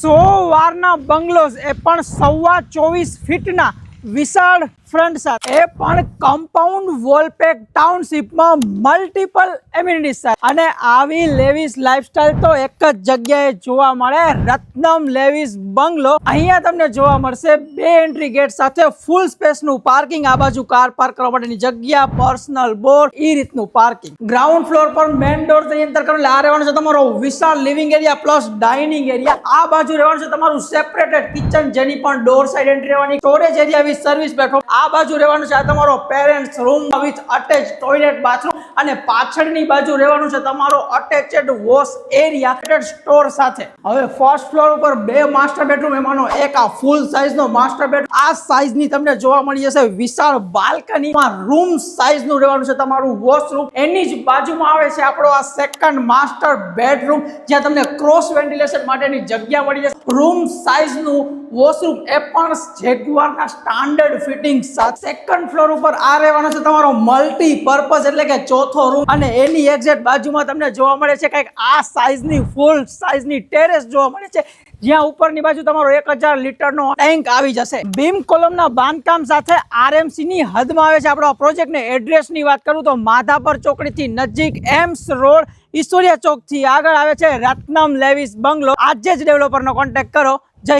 સો વારના bungalows એ પણ સવા ચોવીસ ફીટના વિશાળ ફ્રન્ટ સાથે એ પણ કમ્પાઉન્ડ વોલપેક ટાઉનશીપમાં મલ્ટિપલ એમ્યુનિટી સાથે અને આવી લેવિસ લાઇફસ્ટાઇલ તો એક જ જગ્યાએ જોવા મળે, રત્નમ લેવીસ બંગલો. અહીંયા તમને જોવા મળશે બે એન્ટ્રી ગેટ સાથે ફૂલ સ્પેસનું પાર્કિંગ આ બાજુ કાર પાર્ક કરવા માટેની જગ્યા પર્સનલ બોર્ડ એ રીતનું પાર્કિંગ ગ્રાઉન્ડ ફ્લોર પર મેન ડોરથી એન્ટર કરો આ રહેવાનું છે તમારો વિશાળ living area plus dining area આ બાજુ રહેવાનું છે તમારું સેપરેટેડ કિચન જેની પણ ડોર સાઈડ એન્ટ્રી રહેવાની. Storage area with service platform આ બાજુ રહેવાનું છે. આ તમારો parents room with attach toilet bathroom અને પાછળની બાજુ રહેવાનું છે તમારો અટેચેડ વોશ એરિયા સ્ટોર સાથે. હવે ફર્સ્ટ ફ્લોર ઉપર બે માસ્ટર બેડરૂમ એમાંનો એક આ ફૂલ સાઇઝનો માસ્ટર બેડરૂમ આ સાઇઝની તમને જોવા મળી જશે વિશાળ બાલ્કનીમાં રૂમ સાઇઝનું રહેવાનું છે તમારું વોશરૂમ એની જ બાજુમાં આવે છે આપણો આ સેકન્ડ માસ્ટર બેડરૂમ જ્યાં તમને ક્રોસ વેન્ટિલેશન માટેની જગ્યા મળી જશે. રૂમ સાઇઝનું વોશરૂમ એ પણ જેગવારના સ્ટાન્ડર્ડ ફિટિંગ સાથે. સેકન્ડ ફ્લોર ઉપર આ રહેવાનો છે તમારો મલ્ટી પર્પઝ એટલે કે ચોથો રૂમ અને એની એક્ઝેક્ટ બાજુમાં તમને જોવા મળે છે કંઈક આ સાઇઝની ફૂલ સાઇઝની ટેરેસ જોવા મળે છે. જ્યાં ઉપરની બાજુ તમારો એક હજાર લીટરનો ટેન્ક આવી જશે. બીમ કોલમના બાંધકામ સાથે આરએમસીની હદમાં આવે છે આપણો પ્રોજેક્ટ ને એડ્રેસની વાત કરું તો માધાપર ચોકડીથી નજીક એમ્સ રોડ ઈશ્વરિયા ચોકથી આગળ આવે છે. Ratnam Lewis bungalow. આજે જ ડેવલપરનો કોન્ટેક્ટ કરો.